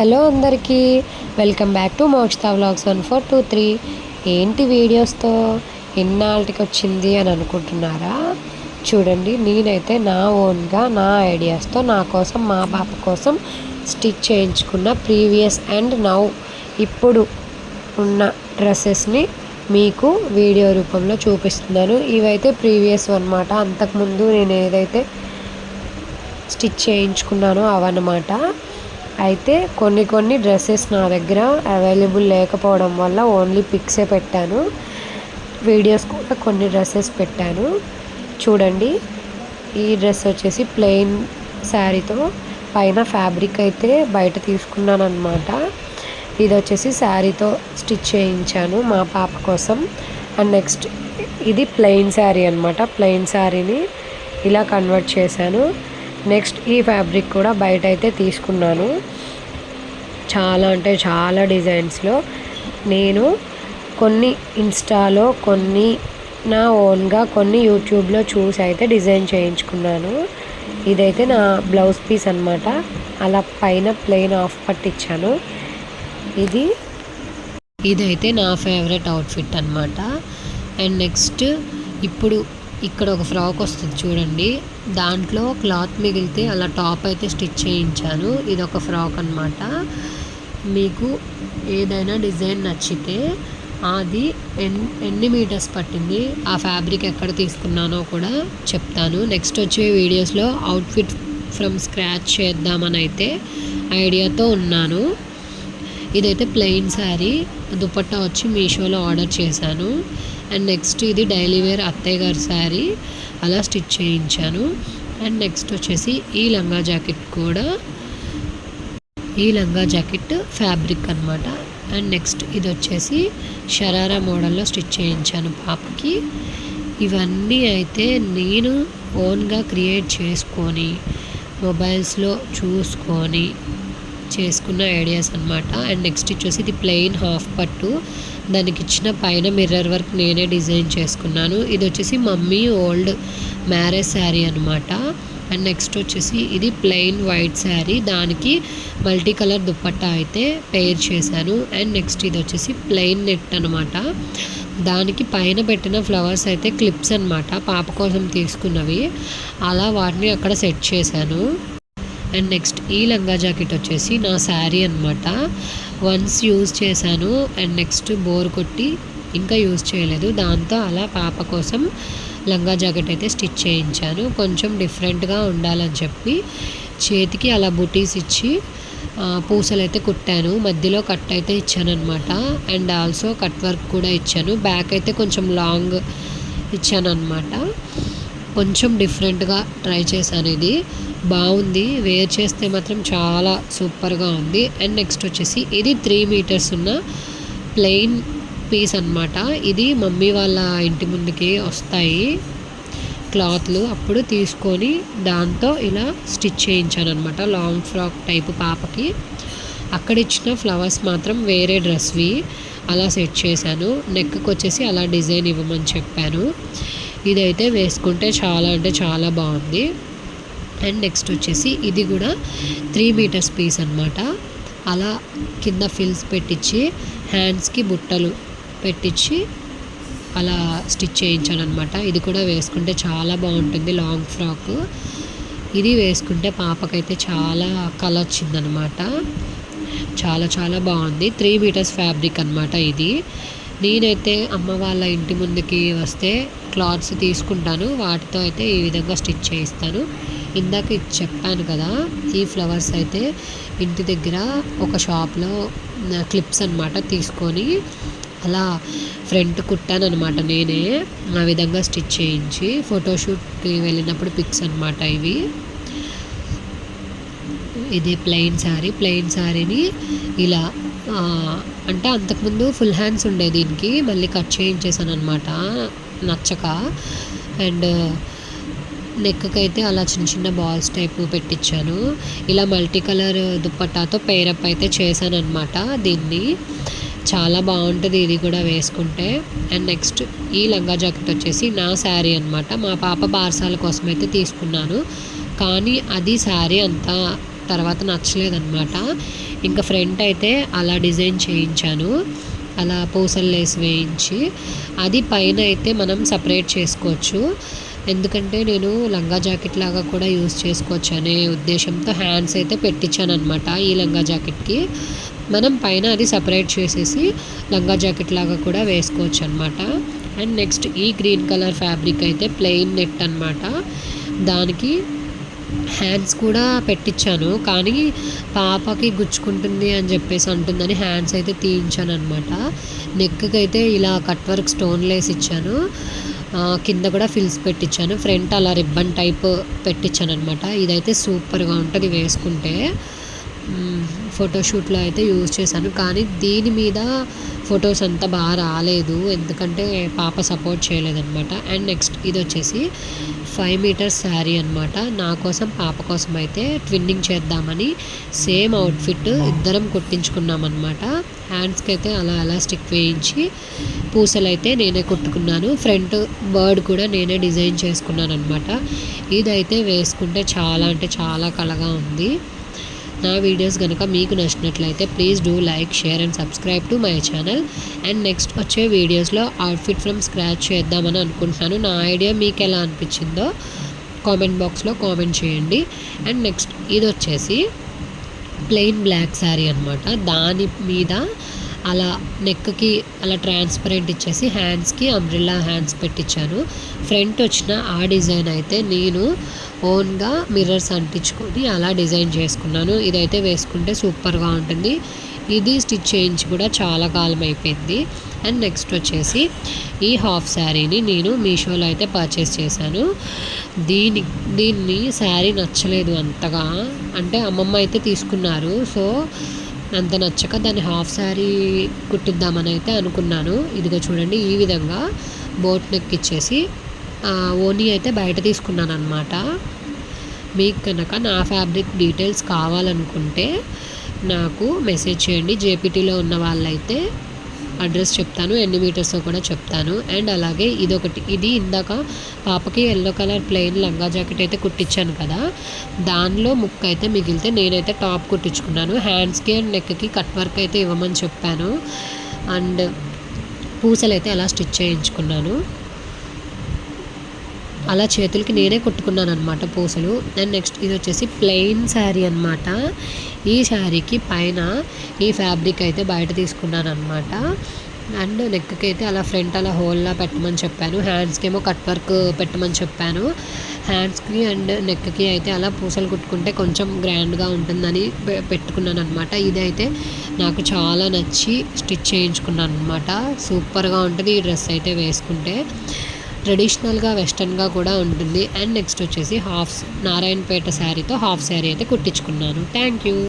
Hello అందరికీ. Welcome back to Mokshitha vlogs one four two three. ఏంటి వీడియోస్తో? ఇన్నాళ్ళకి వచ్చింది అని అనుకుంటున్నారా? చూడండి నేనైతే నా ఓన్గా నా ఐడియాస్తో నా కోసం మా పాప కోసం స్టిచ్ చేయించుకున్న ప్రీవియస్ అండ్ నౌ ఇప్పుడు ఉన్న డ్రెస్సెస్ని మీకు వీడియో రూపంలో చూపిస్తున్నాను. ఇవైతే ప్రీవియస్ అనమాట అంతకుముందు నేను ఏదైతే స్టిచ్ చేయించుకున్నానో అవన్నమాట. అయితే కొన్ని కొన్ని డ్రెస్సెస్ నా దగ్గర అవైలబుల్ లేకపోవడం వల్ల ఓన్లీ పిక్సే పెట్టాను. వీడియోస్ కూడా కొన్ని డ్రెస్సెస్ పెట్టాను. చూడండి ఈ డ్రెస్ వచ్చేసి ప్లెయిన్ శారీతో పైన ఫ్యాబ్రిక్ అయితే బయట తీసుకున్నాను అనమాట ఇది వచ్చేసి శారీతో స్టిచ్ చేయించాను మా పాప కోసం. అండ్ నెక్స్ట్ ఇది ప్లెయిన్ శారీ అనమాట ప్లెయిన్ శారీని ఇలా కన్వర్ట్ చేశాను. నెక్స్ట్ ఈ ఫ్యాబ్రిక్ కూడా బయట అయితే తీసుకున్నాను. చాలా అంటే చాలా డిజైన్స్లో. నేను కొన్ని ఇన్స్టాలో కొన్ని నా ఓన్గా కొన్ని యూట్యూబ్లో చూసి అయితే డిజైన్ చేయించుకున్నాను. ఇదైతే నా బ్లౌజ్ పీస్ అనమాట అలా పైన ప్లెయిన్ ఆఫ్ పట్టించాను ఇది ఇదైతే నా ఫేవరెట్ అవుట్ఫిట్ అనమాట అండ్ నెక్స్ట్ ఇప్పుడు ఇక్కడ ఒక ఫ్రాక్ వస్తుంది చూడండి. దాంట్లో క్లాత్ మిగిలితే అలా టాప్ అయితే స్టిచ్ చేయించాను. ఇది ఒక ఫ్రాక్ అనమాట మీకు ఏదైనా డిజైన్ నచ్చితే అది ఎన్ ఎన్ని మీటర్స్ పట్టింది ఆ ఫ్యాబ్రిక్ ఎక్కడ తీసుకున్నానో కూడా చెప్తాను. నెక్స్ట్ వచ్చే వీడియోస్లో అవుట్ఫిట్ ఫ్రమ్ స్క్రాచ్ చేద్దామని అయితే ఐడియాతో ఉన్నాను. ఇదైతే ప్లెయిన్ శారీ దుపట్టా వచ్చి మీషోలో ఆర్డర్ చేశాను. అండ్ నెక్స్ట్ ఇది డైలీ వేర్ అత్తయ్య గారి శారీ అలా స్టిచ్ చేయించాను. అండ్ నెక్స్ట్ వచ్చేసి ఈ లంగా జాకెట్ కూడా. ఈ లంగా జాకెట్ ఫ్యాబ్రిక్ అనమాట అండ్ నెక్స్ట్ ఇది వచ్చేసి షరారా మోడల్లో స్టిచ్ చేయించాను పాపకి. ఇవన్నీ అయితే నేను ఓన్గా క్రియేట్ చేసుకొని మొబైల్స్లో చూసుకొని చేసుకున్న ఐడియాస్ అనమాట అండ్ నెక్స్ట్ వచ్చేసి ఇది ప్లెయిన్ హాఫ్ పట్టు. దానికి ఇచ్చిన పైన మిర్రర్ వర్క్ నేనే డిజైన్ చేసుకున్నాను. ఇది వచ్చేసి మమ్మీ ఓల్డ్ మ్యారేజ్ శారీ అనమాట అండ్ నెక్స్ట్ వచ్చేసి ఇది ప్లెయిన్ వైట్ శారీ దానికి మల్టీ కలర్ దుప్పట్టా అయితే పేర్ చేశాను. అండ్ నెక్స్ట్ ఇది వచ్చేసి ప్లెయిన్ నెట్ అనమాట దానికి పైన పెట్టిన ఫ్లవర్స్ అయితే క్లిప్స్ అనమాట పాప కోసం తీసుకున్నవి. అలా వాటిని అక్కడ సెట్ చేశాను. అండ్ నెక్స్ట్ ఈ లంగా జాకెట్ వచ్చేసి నా శారీ అనమాట వన్స్ యూజ్ చేశాను. అండ్ నెక్స్ట్ బోర్ కొట్టి ఇంకా యూజ్ చేయలేదు. దాంతో అలా పాప కోసం లంగా జాకెట్ అయితే స్టిచ్ చేయించాను. కొంచెం డిఫరెంట్గా ఉండాలని చెప్పి చేతికి అలా బుటీస్ ఇచ్చి పూసలు అయితే కుట్టాను. మధ్యలో కట్ అయితే ఇచ్చాను అనమాట అండ్ ఆల్సో కట్ వర్క్ కూడా ఇచ్చాను. బ్యాక్ అయితే కొంచెం లాంగ్ ఇచ్చాను అనమాట కొంచెం డిఫరెంట్గా ట్రై చేశాను ఇది. బాగుంది. వేర్ చేస్తే మాత్రం చాలా సూపర్గా ఉంది. అండ్ నెక్స్ట్ వచ్చేసి ఇది త్రీ మీటర్స్ ఉన్న ప్లెయిన్ పీస్ అనమాట ఇది మమ్మీ వాళ్ళ ఇంటి ముందుకి వస్తాయి క్లాత్లు. అప్పుడు తీసుకొని దాంతో ఇలా స్టిచ్ చేయించాను అనమాట లాంగ్ ఫ్రాక్ టైపు పాపకి. అక్కడ ఇచ్చిన ఫ్లవర్స్ మాత్రం వేరే డ్రెస్వి. అలా సెట్ చేశాను. నెక్కి వచ్చేసి అలా డిజైన్ ఇవ్వమని చెప్పాను. ఇదైతే వేసుకుంటే చాలా అంటే చాలా బాగుంది. అండ్ నెక్స్ట్ వచ్చేసి ఇది కూడా త్రీ మీటర్స్ పీస్ అనమాట అలా కింద ఫిల్స్ పెట్టించి హ్యాండ్స్కి బుట్టలు పెట్టించి అలా స్టిచ్ చేయించాను అనమాట ఇది కూడా వేసుకుంటే చాలా బాగుంటుంది లాంగ్ ఫ్రాక్. ఇది వేసుకుంటే పాపకైతే చాలా కలర్ వచ్చిందనమాట చాలా చాలా బాగుంది. త్రీ మీటర్స్ ఫ్యాబ్రిక్ అనమాట ఇది. నేనైతే అమ్మ వాళ్ళ ఇంటి ముందుకి వస్తే క్లాత్స్ తీసుకుంటాను. వాటితో అయితే ఈ విధంగా స్టిచ్ చేయిస్తాను. ఇందాక ఇది చెప్పాను కదా ఈ ఫ్లవర్స్ అయితే ఇంటి దగ్గర ఒక షాప్లో క్లిప్స్ అనమాట తీసుకొని అలా ఫ్రంట్ కుట్టాను నేనే. ఆ విధంగా స్టిచ్ చేయించి ఫోటోషూట్కి వెళ్ళినప్పుడు పిక్స్ అనమాట ఇవి. ఇది ప్లెయిన్ శారీ. ప్లెయిన్ శారీని ఇలా అంటే అంతకుముందు ఫుల్ హ్యాండ్స్ ఉండే దీనికి మళ్ళీ కట్ చేయించేసాను అనమాట నచ్చక. అండ్ నెక్కకైతే అయితే అలా చిన్న చిన్న బాల్స్ టైప్ పెట్టించాను ఇలా మల్టీ కలర్ దుప్పట్టాతో పేరప్ అయితే చేశాను అనమాట దీన్ని. చాలా బాగుంటుంది ఇది కూడా వేసుకుంటే. అండ్ నెక్స్ట్ ఈ లంగా జాకెట్ వచ్చేసి నా శారీ అనమాట మా పాప బార్సాల కోసం అయితే తీసుకున్నాను. కానీ అది శారీ అంతా తర్వాత నచ్చలేదన్నమాట. ఇంకా ఫ్రంట్ అయితే అలా డిజైన్ చేయించాను. అలా పూసలు లేసి వేయించి అది పైన అయితే మనం సపరేట్ చేసుకోవచ్చు. ఎందుకంటే నేను లంగా జాకెట్ లాగా కూడా యూస్ చేసుకోవచ్చు అనే ఉద్దేశంతో హ్యాండ్స్ అయితే పెట్టించాను అనమాట ఈ లంగా జాకెట్కి. మనం పైన అది సపరేట్ చేసేసి లంగా జాకెట్ లాగా కూడా వేసుకోవచ్చు అనమాట అండ్ నెక్స్ట్ ఈ గ్రీన్ కలర్ ఫ్యాబ్రిక్ అయితే ప్లెయిన్ నెట్ అనమాట దానికి హ్యాండ్స్ కూడా పెట్టించాను. కానీ పాపకి గుచ్చుకుంటుంది అని చెప్పేసి అంటుందని హ్యాండ్స్ అయితే తీయించాను అనమాట నెక్కి అయితే ఇలా కట్ వర్క్ స్టోన్ లేసి ఇచ్చాను. కింద కూడా ఫిల్స్ పెట్టించాను. ఫ్రంట్ అలా రిబ్బన్ టైప్ పెట్టించాను అనమాట ఇదైతే సూపర్గా ఉంటుంది వేసుకుంటే. ఫోటోషూట్లో అయితే యూజ్ చేశాను. కానీ దీని మీద ఫొటోస్ అంతా బాగా రాలేదు. ఎందుకంటే పాప సపోర్ట్ చేయలేదన్నమాట. అండ్ నెక్స్ట్ ఇది వచ్చేసి ఫైవ్ మీటర్స్ శారీ అనమాట నా కోసం పాప కోసం అయితే ట్విన్నింగ్ చేద్దామని సేమ్ అవుట్ఫిట్ ఇద్దరం కుట్టించుకున్నామన్నమాట హ్యాండ్స్కి అయితే అలా ఎలాస్టిక్ వేయించి పూసలు అయితే నేనే కుట్టుకున్నాను. ఫ్రంట్ బర్డ్ కూడా నేనే డిజైన్ చేసుకున్నాను అనమాట ఇదైతే వేసుకుంటే చాలా అంటే చాలా కలగా ఉంది. నా వీడియోస్ కనుక మీకు నచ్చినట్లయితే please do like share and subscribe to my channel and next వచ్చే వీడియోస్లో అవుట్ఫిట్ ఫ్రమ్ స్క్రాచ్ చేద్దామని అనుకుంటున్నాను. నా ఐడియా మీకు ఎలా అనిపించిందో కామెంట్ బాక్స్లో కామెంట్ చేయండి. అండ్ నెక్స్ట్ ఇది వచ్చేసి ప్లెయిన్ బ్లాక్ శారీ అనమాట దాని మీద అలా నెక్కి అలా ట్రాన్స్పరెంట్ ఇచ్చేసి హ్యాండ్స్కి అంబ్రిల్లా హ్యాండ్స్ పెట్టించాను ఫ్రంట్ వచ్చిన ఆ డిజైన్ అయితే నేను ఓన్గా మిర్రర్స్ అంటించుకొని అలా డిజైన్ చేసుకున్నాను. ఇదైతే వేసుకుంటే సూపర్గా ఉంటుంది. ఇది స్టిచ్ చేయించి కూడా చాలా కాలం అయిపోయింది. అండ్ నెక్స్ట్ వచ్చేసి ఈ హాఫ్ శారీని నేను మీషోలో అయితే పర్చేస్ చేశాను. దీని దీన్ని శారీ నచ్చలేదు అంతగా. అంటే అమ్మమ్మ అయితే తీసుకున్నారు. సో అంత నచ్చక దాన్ని హాఫ్ శారీ కుట్టిద్దామని అయితే అనుకున్నాను. ఇదిగో చూడండి ఈ విధంగా బోట్ నెక్ ఇచ్చేసి ఓనీ అయితే బయట తీసుకున్నాను అనమాట మీకు కనుక నా ఫ్యాబ్రిక్ డీటెయిల్స్ కావాలనుకుంటే నాకు మెసేజ్ చేయండి. జేపీటీలో ఉన్న వాళ్ళైతే అడ్రస్ చెప్తాను ఎన్ని మీటర్స్ కూడా చెప్తాను. అండ్ అలాగే ఇదొకటి ఇది ఇందాక పాపకి ఎల్లో కలర్ ప్లెయిన్ లంగా జాకెట్ అయితే కుట్టించాను కదా. దానిలో ముక్క అయితే మిగిలితే నేనైతే టాప్ కుట్టించుకున్నాను. హ్యాండ్స్కి అండ్ నెక్కి కట్ వర్క్ అయితే ఇవ్వమని చెప్పాను. అండ్ పూసలు అయితే అలా స్టిచ్ చేయించుకున్నాను. అలా చేతులకి నేనే కుట్టుకున్నాను అనమాట పూసలు. అండ్ నెక్స్ట్ ఇది వచ్చేసి ప్లెయిన్ శారీ అనమాట ఈ శారీకి పైన ఈ ఫ్యాబ్రిక్ అయితే బయట తీసుకున్నాను అనమాట అండ్ నెక్కి అయితే అలా ఫ్రంట్ అలా హోల్లా పెట్టమని చెప్పాను. హ్యాండ్స్కి ఏమో కట్ వర్క్ పెట్టమని చెప్పాను. హ్యాండ్స్కి అండ్ నెక్కి అయితే అలా పూసలు కుట్టుకుంటే కొంచెం గ్రాండ్గా ఉంటుందని పెట్టుకున్నాను అనమాట ఇదైతే నాకు చాలా నచ్చి స్టిచ్ చేయించుకున్నాను అనమాట సూపర్గా ఉంటుంది ఈ డ్రెస్ అయితే వేసుకుంటే. ట్రెడిషనల్గా వెస్టర్న్గా కూడా ఉంటుంది. అండ్ నెక్స్ట్ వచ్చేసి హాఫ్ నారాయణపేట శారీతో హాఫ్ శారీ అయితే కుట్టించుకున్నాను. Thank you.